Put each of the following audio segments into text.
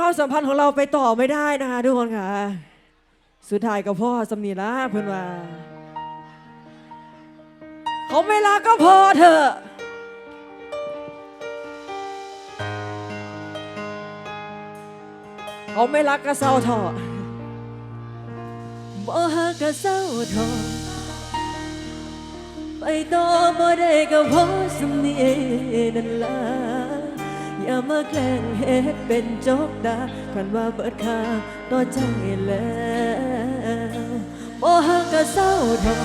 ความสัมพันธ์ของเราไปต่อไม่ได้นะคะทุกคนค่ะ สุดท้ายกับพ่อสำนีละเพื่อนว่า เขาไม่รักก็พอเถอะเขาไม่รักก็เศร้าเถอะบ่ฮักก็เศร้าทอไปต่อบ่ได้ก็พราะสำนีนั่นล่ะ อย่ามาแกล้งเฮ็ดเป็นจกดาคันว่าเบิดค่าต่อใจแล้วบ่ฮักก็เศร้าทอ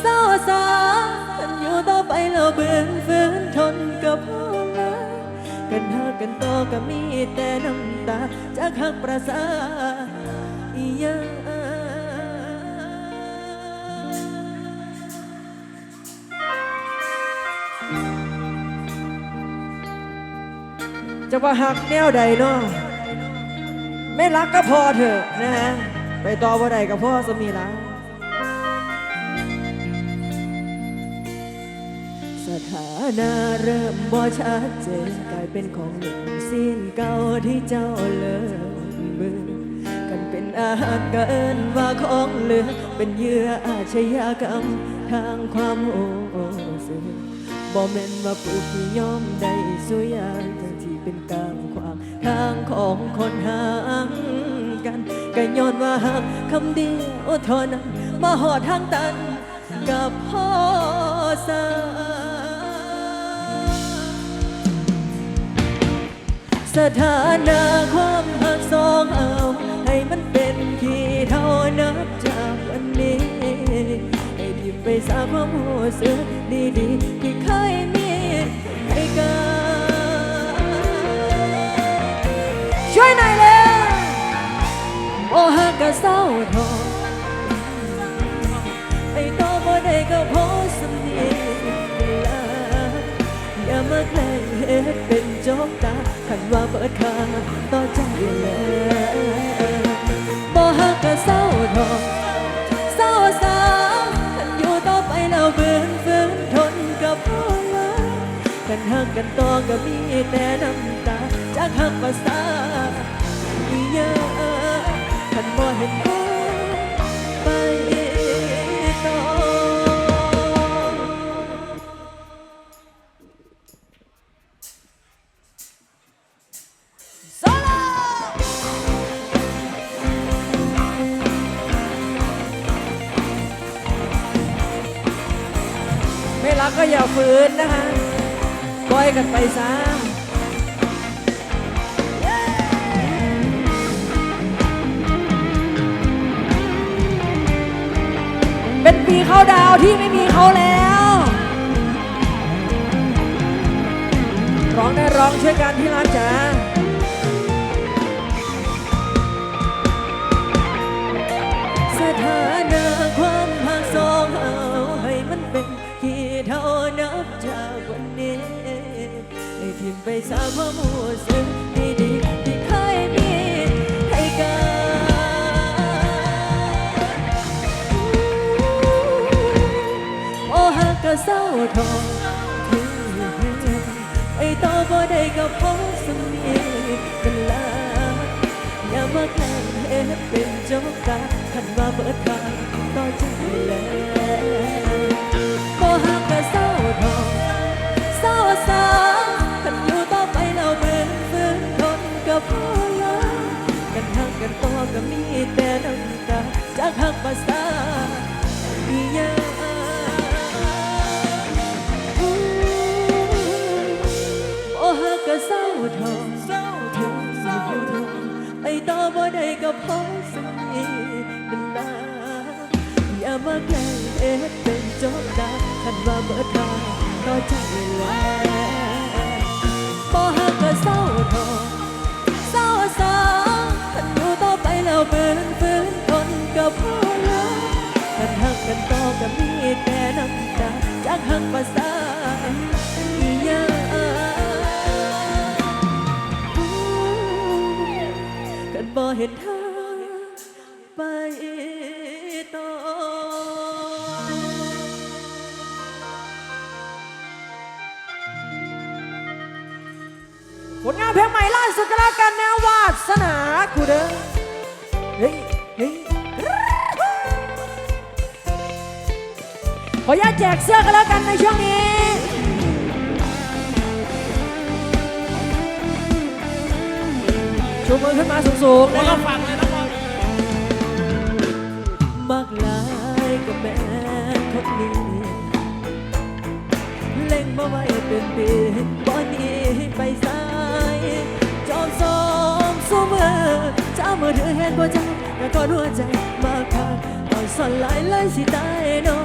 เศร้าสาคันอยู่ต่อไปแล้วเบื่อฝืนทนก็พอแล้วกันหากันต่อก็มีแต่น้ำตาจากหักประสาอีหยัง จะว่าหักแนวใดเนาะไม่รักก็พอเถอะนะฮะไปต่อบ่ได้กับพ่อสมีละสถานะเริ่มบ่ชัดเจนกลายเป็นของหนึ่งสิ้นเก่าที่เจ้าเลิกเบื่อกันเป็นอาหารเอินว่าของเหลือ เป็นเหยื่ออาชญากรรมทางความโอ้สึกบ่แม่นว่าผู้ที่ยอมได้สุยาง เป็นกลางขวางทางของคนห่างกันก็ย้อนว่าหักคำเดียวเท่านั้นมาหอดทางตันกับพ่อสาสถานะความหักสองเอา ให้มันเป็นที่เท่านับจากวันนี้ ให้ทิมไปสาความหัวเสือดีๆที่เคยมี เศร้าทอไอ้ต่อบ่ได้ก็พราะสำเนียงเวลาอย่ามาแกล้งเฮ็ดเป็นโจกตาคันว่าเปิดค่าต่อใจแล้วบ่หักก็เศร้าทอเศร้าสาคันอยู่ต่อไปแล้วเบื่อฝืนทนกับพ่อละกันหักกันต่อก็มีแต่น้ำตาจากหักภาษา คันบ่เห็น ที่ไม่มีเขาแล้ว ร้องได้ร้องช่วยกันที่รักจ๋าสถานะความหักสองเอาให้มันเป็นที่เท่านับจากวันนี้ให้ทิมไปสาความหัวซึ้ง เศร้าทองไอ้ต่อบ่ได้ก็เพราะสำเนีกันลาอย่ามาแกล้งเฮ็เป็นโจกตาคันว่าเบิดทางต่อใจแล้วบ่ฮักก็เศร้าทองเศร้าสาคันอยู่ต่อไปแล้วเบื่อฝืนทนก็พอแล้วกันหักกันต่อก็มีแต่น้ำตาจากหักภาษา เศร้าทองเศร้าทองเศร้าทองไอ้ต่อบ่ได้ก็พราะสนิทนั่นล่ะอย่ามาแกล้งเอ็ดเป็นโจกดาคันว่าเบิดทางต่อใจแล้วบ่ฮักก็เศร้าทองเศร้าสาคันอยู่ต่อไปแล้วเบื่อฝืนทนก็พอแล้วคันหักกันต่อก็มีแต่น้ำตาจากหักภาษา เห็นทางไปต่อผลงานเพลงใหม่ล่าสุดก็แล้วกันแนะว่ากูเด้อเฮ้ยเฮ้ยขออนุญาตแจกเสื้อกันแล้วกันในช่วงนี้ ชูมือขึ้นมาสูงๆคนนะครับฝั่งเลยนะบอมากหลายก็แม่คนนี้เล่งมาไว้เป็นปีบ่หนี้ไปสายจอมสองสู้มือจ้ามือถือเห็นบ่ใจแต่ก่อนหัวใจมาค่ะตอนสลายเลยสิตายเนาะ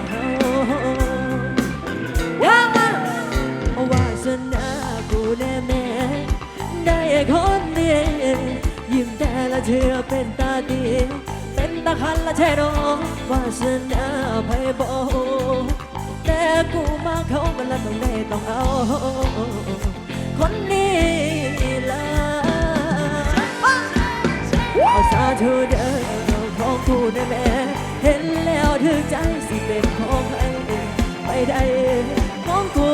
ย่างมาวาสนากูแน่แม่ได้คนเดียว ละเธอเป็นตาดี เป็นตาคันละแช่ดอวาสนาไพบอกแต่กูมาเขามันละต้องได้ต้องเอา คนนี้ละเอาสาธุเด้อของกูแน่แม่เห็นแล้วถึงใจสิเป็นของใครไปได้ของกู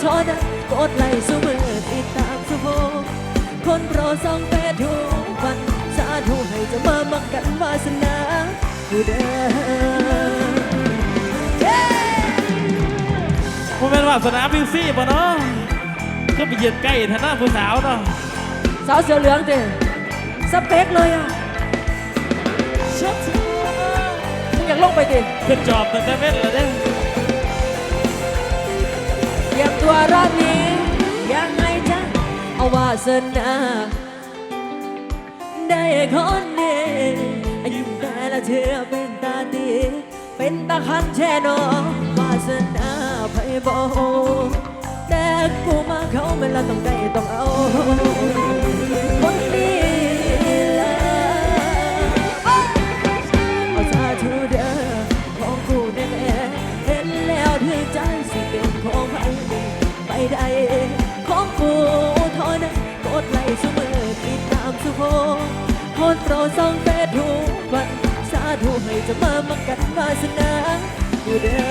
เทอนะกดไลค์สู้มือติดตามสุโภคนรดส่องเฟซ จะมามักกันวาสนากูเด้อผมเป็นว่าสนามบิวซี่ป่ะเนาะก็ไปยืนใกล้ทางหน้าผู้สาวเนาะสาวเสือเหลืองเจ้สเปคเลยอะชัดมึงอยากลงไปดิขึ้นจอบตั้งแต่เม็ดเลยเนี่ยเตรียมตัวรอบนี้ยังไงจ๊ะเอาวาสนาได้คนนี้อายุแต่ละ เธอเป็นตาดี เป็นตาคันแช่นอวาสนาไพบอแต่กูมาเขาไม่ละต้องได้ต้องเอาคนนี้ละเอาสาธุเด้อของกูแน่เห็นแล้วถือใจสิเป็นของใครไปได้ของกูเท่านั้นกดไลค์เสมอติดตามสุโภคนโปรดส่องเฟซทุกวัน ธุให้จะมามักกันวาสนากูเด้อ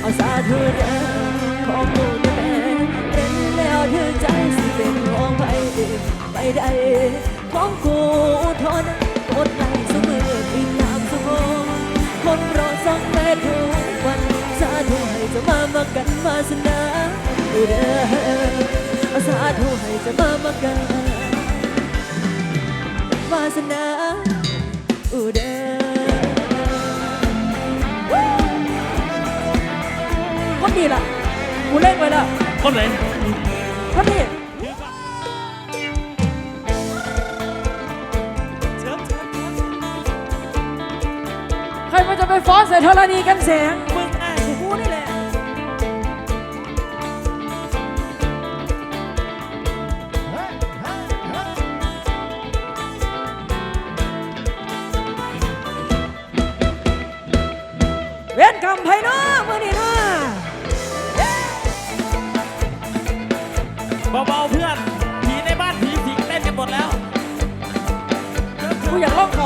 เอาสาธุเด้อของกูแน่แม่เห็นแล้วถือใจสิเป็นของใครไปได้ของกูทนั้นกดไลเสมอติดตามสุโภคนรดส่องเฟซทุกวันสาธุให้จะมามักกันวาสนากูเด้อเอาสาธุให้จะมามักกันวาสนา กูเล่นไปแล้วคนไหนคนนี้เชิญเชิญเชิญใครมันจะไปฟ้อนใส่ธรณีกันแสงมึงไงกูนี่แหละเว้นกำไพเนาะมือนี้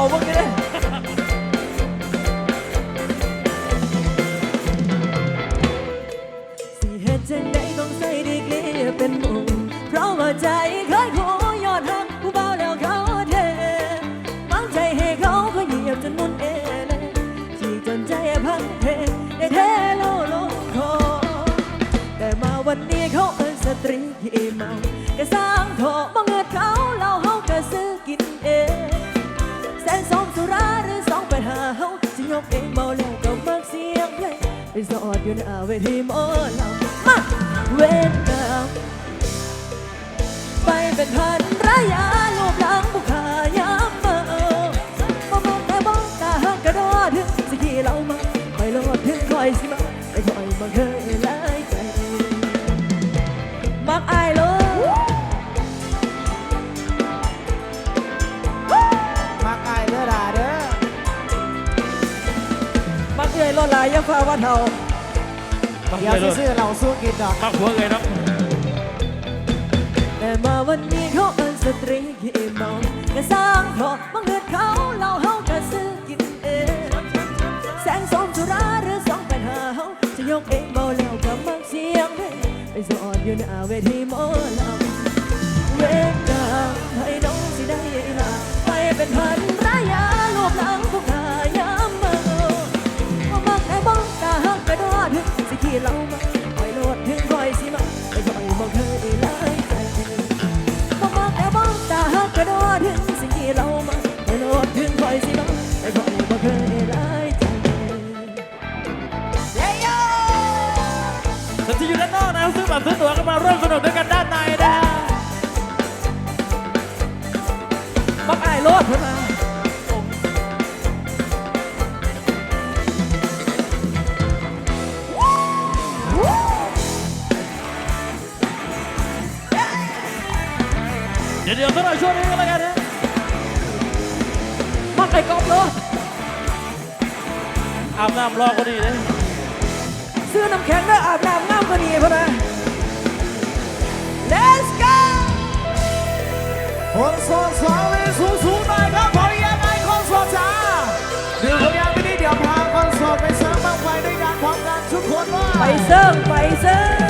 ากลอกเขาเมื่อกี้เลยสิเหตุจังใดต้องใส่ดีกลีเป็นหมู่เพราะว่าใจเคยขอยอดหักผู้เบาแล้วเขาเทมังใจให้เขาเขาเหยียบจนมุนเอเลยที่จนใจพังเพได้เทโลลงคอแต่มาวันนี้เขาเอินสตรีที่เมาก็สร้างโถบังเอิญเขาเล่าเขาก็ซื้อ ยกเองเบาแล้วก็มักเสียงเพลงไปสอดอยู่หน้าเวทีหมอลำมาเวทนาไปเป็นพัน อยาฟ้าว่าเท่ามาเดี๋ยวเลสิยซื้อเหล้าสู้กินดอกมาหัวเลยเนาะแต่มาวันนี้เขาเอินสตรีขี้เมาก็สร้างเพราะบังเอิญเขาเล่าเฮาก็ซื้อกินเองแสงสองสุราหรือสองปัญหาเฮาจะยกเองเบาแล้วก็มักเสียงเพลงไปสอดอยู่หน้าเวทีหมอลำเวกกามให้น้องสิได้ลาไปโำรอก็ดีเลยซื้อน้ำแข็งได้อาบน้ำง่ามก็ดีพอนะ Let's go คนสนสาวเลยสูงสูงหน่อยครับขออนุญาตนายคนสดจ้าเดี๋ยานไม่นี่เดี๋ยวพาคนสดไปเสริมบ้างไฟด้วยกันพร้อมกันทุกคนว่าไปเสริมไปเสริม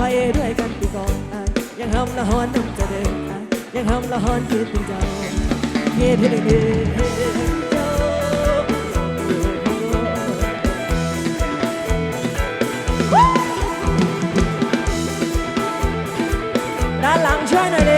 ไผ่ด้วยกันไปก่อนยังห้มละหอนน้ำจะเดินอ่ยังห้มละหอนคิดถึงเจ้าเฮ็ดเฮ็ดเเดเจ้าด้านหลังช่วยหน่อยเดิ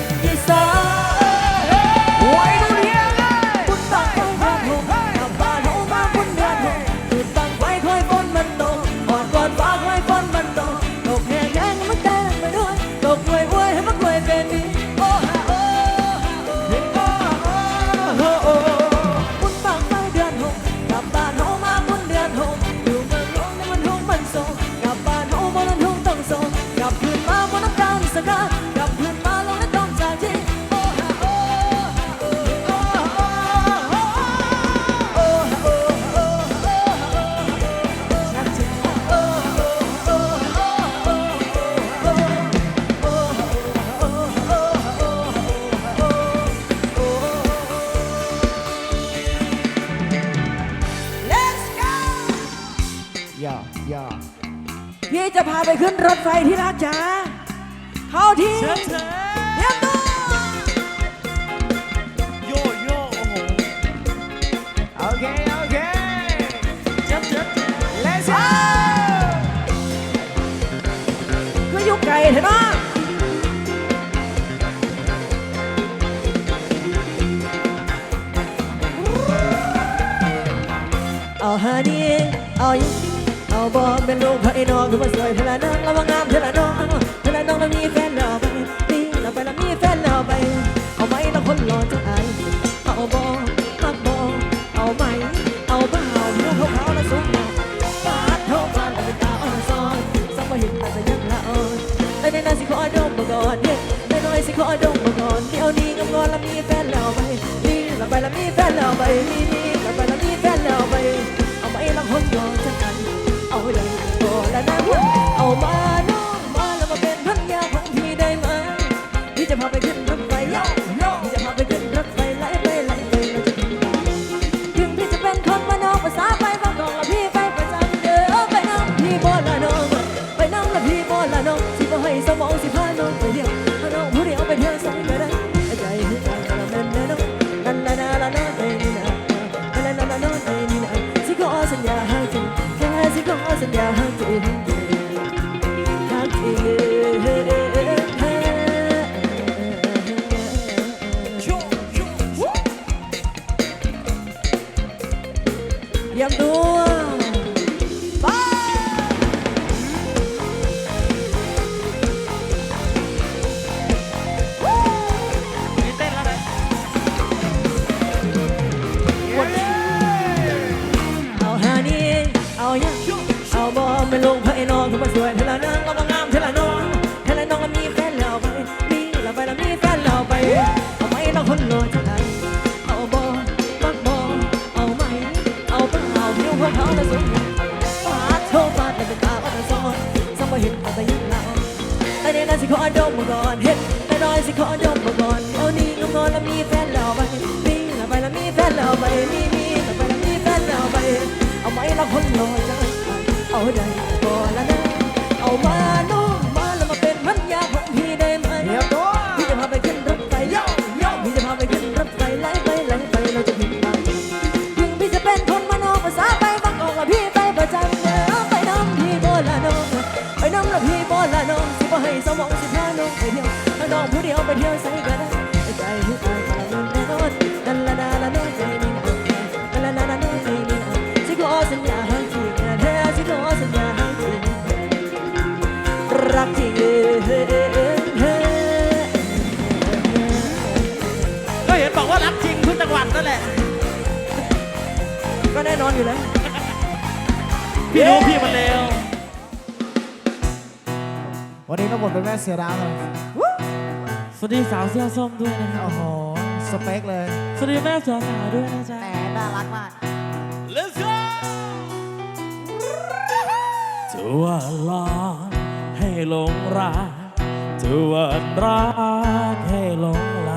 You. ไปขึ้นรถไฟที่รักจ๋าเข้าที่เชิญเชิญเตรียมตัวโยโย่โอ้โหโอเคโอเคเจ็บเจ็บ let's go ก็อยู่ไกลเถอะเนาะเอาหาดีเอาอีเอา บอกเป็นลูกพระไอ้น้องคือว่าสวยเธอละน้องระวังงามเธอละน้องเธอละน้องแล้มีแฟนเอาไปนี่เราไปแล้วมีแฟนเอาไป เอาไหมเราคนรอจะอายเอาบอกมาบอกเอาไหมเอาเปล่าลูกขาวๆและสูงหนาปาดเท้าปาดเป็ตาอ่อนซ้อนสักวันเห็นแต่จะยังละอ่อนไอ้ในนั้นสิขอดมมาก่อนเนี่ยในน้อยสิขอดมมาก่อนเดี๋ยวนี้งอนแล้วมีแฟนเอาไปนี่เราไปแล้วมีแฟนเอาไปนี่ สัญญาห้จริง หัวเขาละสูงฟาดโทษฟาดแต่เป็นตาอันซ้อนสมัยเห็นแต่ยิ่งเราแต่ในนั้นสิขอดมมาก่อนเห็นแต่น้อยสิขอดมมาก่อนเดี๋ยวนี้งงอนแล้วมีแฟนแล้วไปมีแล้วไปแล้วมีแฟนแล้วไปมีมีแล้วไปแล้วมีแฟนแล้วไปเอาไหมละคนรอใจเอาได้ก่อนละนะเอามาน้องม ไปเที่ยวใส่ก็ได้ใจให้ตายก็ละมันแน่นอนนั่นละนาละน้องใจนี่นะนั่นละนาละน้องใจนี่นะสิขอสัญญาให้จริงนะแท้สิขอสัญญาให้จริงรักจริงเอ้ยเอ้ยเอ้ยเอ้ยเอ้ยก็เห็นบอกว่ารักจริงทุกจังหวัดนั่นแหละ ก็แน่นอนอยู่แล้ว พี่รู้พี่มันเร็ววันนี้ก็หมดเป็นแม่เสือดาวเลย สวัสดีสาวเสื้อส้มด้วยนะครับ โอ้โห สเปคเลย สวัสดีแม่สาวสาวด้วยนะจ๊ะ แหมน่ารักมาก Let's go จะว่าลาให้หลงรักจะว่ารักให้หลงไหล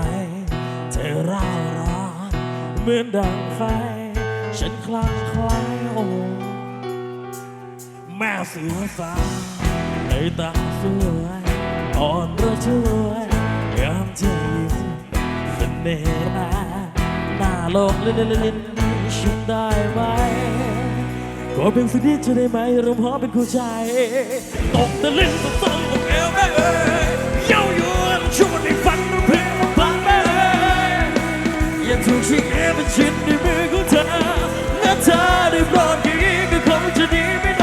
จะร่าวร้อนเหมือนดังไฟ ฉันคลั่งไคล้ายโอ้แม่เสือสาวในตาสวยอ่อนระช่วย งามเธอยิ้มเสน่ห์แรหน้าโลกเล่นเล่นเล่นฉันได้ไหมก็เป็นสิ่งที่จะได้ไหมราพอเป็นคู่ใจตกตะลึงตกตรงตกเอวแม่เอ้ยเย้ายวชวนในฝันเราเพลงมาพันแม่เอ้ยอย่าถูกชิงเอวเป็นชิ้นในมือของเธอและเธอได้โปรดกี่ก็คงจะดีไม่น้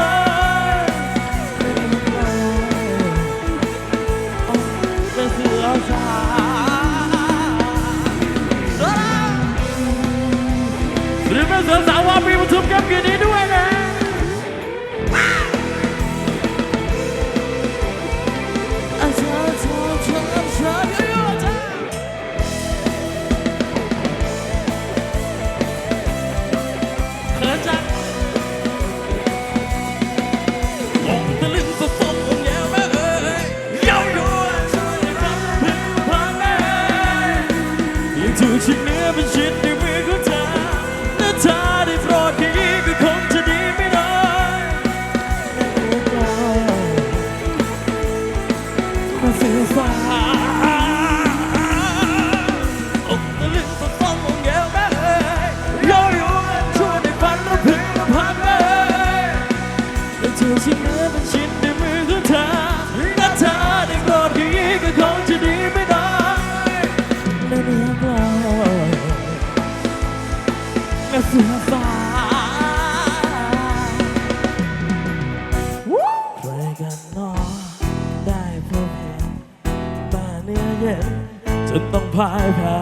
จนต้องพ่ายแพ้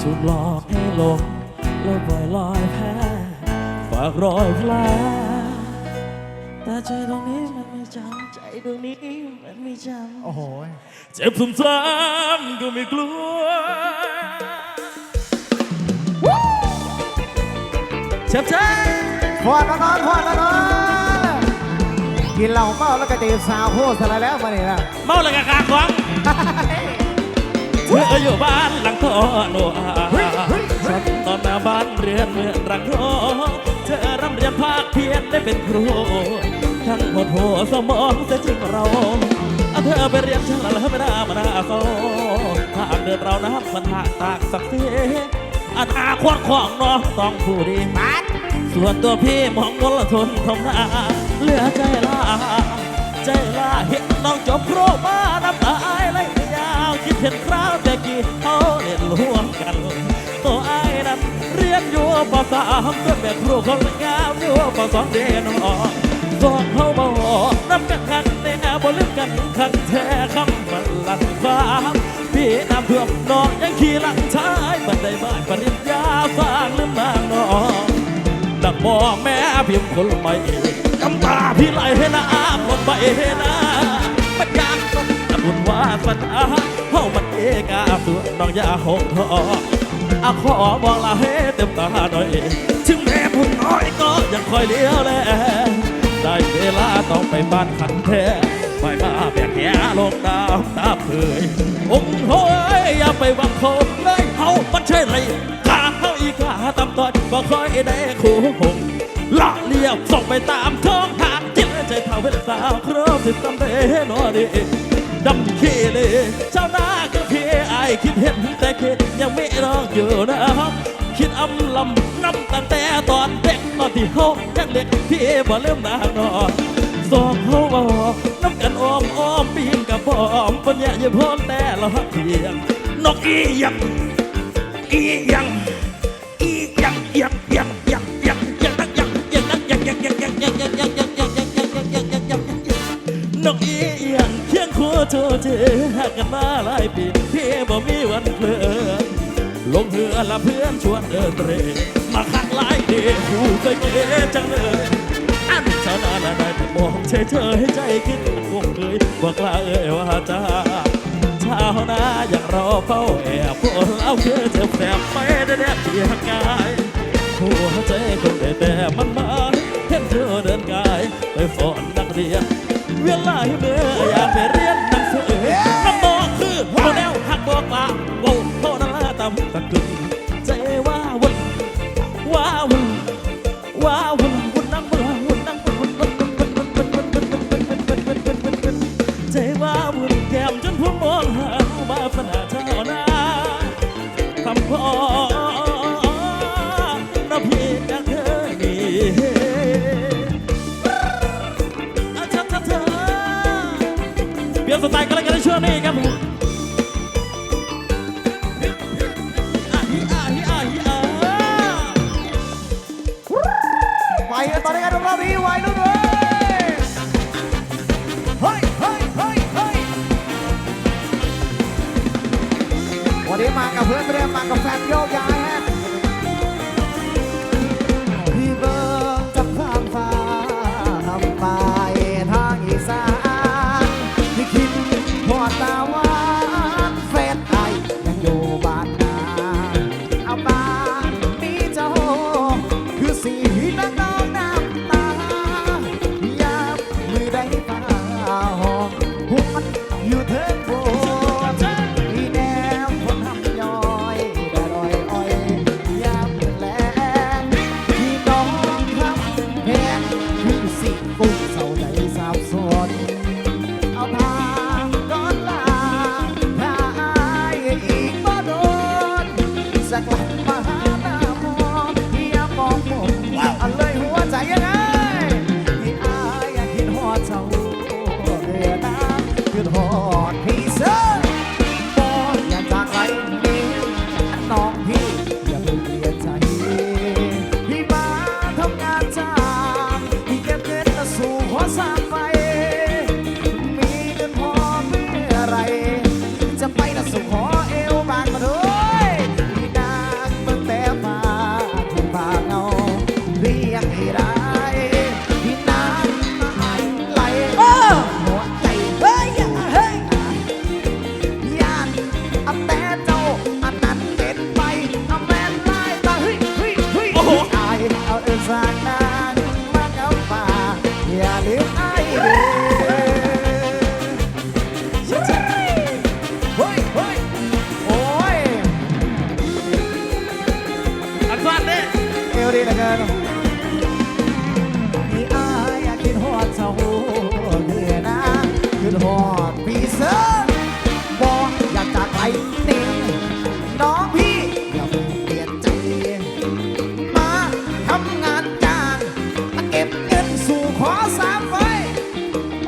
ถูกหลอกให้หลงแล้วปล่อยลอยแพ้ฝากรอยแผลแต่ใจตรงนี้มันไม่จำใจตรงนี้มันไม่จำโอ้โหเจ็บซ้ำๆก็ไม่กลัวเจ็บใจพอดแล้วนอนพอดแล้วนอนกินเหล้าเมาแล้วก็ตีสาวโพสอะไรแล้วมาเนี่ยนะเมาแล้วก็กากหวัง เธออยู่บ้านหลังทอโนอาฉันตอนหน้าบ้านเรือนเมืองรังทอเธอร่ำเรียนภาคเพียรได้เป็นครูทั้งหมดหัวสมองจะจริงเราเธอไปเรียนช่างแล้วไม่น่ามาหน้าโซทางเดินเรานับมันหาตากสักเสีอนาคตของน้องต้องผู้ดีส่วนตัวพี่มองมลทนทำหน้าเหลือใจลาใจลาเห็นน้องจบโปรมาน้ำตาไหล คิดเห็นคราวแต่กี้เขาเล่นร่วมกันตัวไอ้นั้นเรียนอยู่ปสามก็แบบครูคนงามอยู่ปสองเดนออกสองเขาบอกน้ำกันคันแน่บ่ลืมกันคันแท้คำมันลันฟ้าพี่น้ำท่วมน้องยังขี่หลังท้ายบันไดบ้านปริญญาสร้างลืมนางน้องดักบอกแม่พิมพ์คนใหม่กำตาพี่ไหลให้น้ำหมดใบให้นามันยาต้องอบุญวาสนา เฮามันเอกาส่วนน้องยาหงทออาขอบอกลาให้เต็มตาหน่อย ถึงแม่พุ่น้อยก็ยังคอยเลี้ยวแลได้เวลาต้องไปบ้านขันแท้ไปมาแบกแหลงตามตาเผยองค์โหยอย่าไปวังเขาเลยเฮามันใช่ไรขาเฮาอีกาตำตอนบ่คอยได้คู่หงหละเลี้ยบส่งไปตามท้องหางจิตใจเท่าเวลาสาวครบสิบตำเดนอดี ดำขี้เลยเจ้าหน้าก็เพี่ไอายคิดเห็นแต่คิดยังไม่รองอยู่นะครับคิดอำลำน้ำตั้งแต่ตอนเด็กตอนที่เฮายังเด็กพี่บ่เริ่มนางนอนสองเฮาบ่น้ำกันอ้อมอ้อมปีนกับพร้อมปัญญาอย่าพร้อมแต่ละหักเพียงนกอีหยังอีหยังอีหยังยังยังยังยังยังนักยังยังนักยังยังยังยังยังยังยังยังยังยังยังยังยังยังยังนกอีหยัง เคียงคู่เธอเจอหักกันมาหลายปีพี่บ่มีวันเพลินลงเรือละเพื่อนชวนเดินเตรมาคักหลายเดคู่เคยเก๋จังเลยอันชนะละได้แต่มองเฉยเฉยๆใจคิดคงเคยว่ากล้าเอ่ยว่าจ้าชาวนาอยากรอเฝ้าแอบพวกเราคือเจ็บแสบไม่ได้แนบเพียงกายหัวใจคงได้แต่มันมาเห็นเธอเดินกายไปฝอนนักเรียน เวลาให้เมื่ออยากไปเรียนหนังสือน้ำบอกคือโมเดลหักบอกว่าโว้โทษนะตำตะกึ่งใจว่าวุ่นว่าวุ่นว่าวุ่นวุ่นนั่งวุ่นวุ่นนั่งวุ่นวุ่นวุ่นวุ่นวุ่นวุ่นวุ่นวุ่นวุ่นวุ่นวุ่นวุ่นวุ่นวุ่นใจว่าวุ่นแก้มจนผมมองหามาขนาเท่านาคำพอ เปลี่ยนไตล์กันแล้วกันในช่วงนี้ครับผมอะฮิอะฮิอะฮิอะไปกันตอนนี้กันรอบนี้ไว้ลุ้นเลยเฮ้ยเฮ้ยเฮ้ยเฮ้ยวันนี้มากับเพื่อนไม่ได้มากับแฟนโยกย้า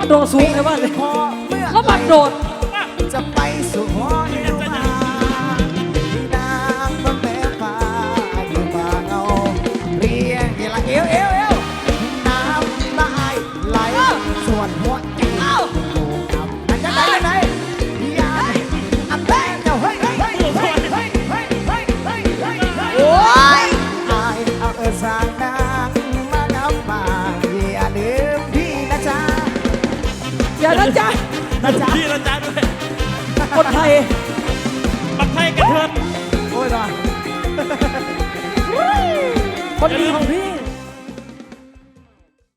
โดดสูงเลยว่าเลยเขาบาดโดด นะจ๊ะนะจ๊ะพี่นะจ๊ะด้วยคนไทยปักไทยกันเถิดโอ้ยนะคนดีของพี่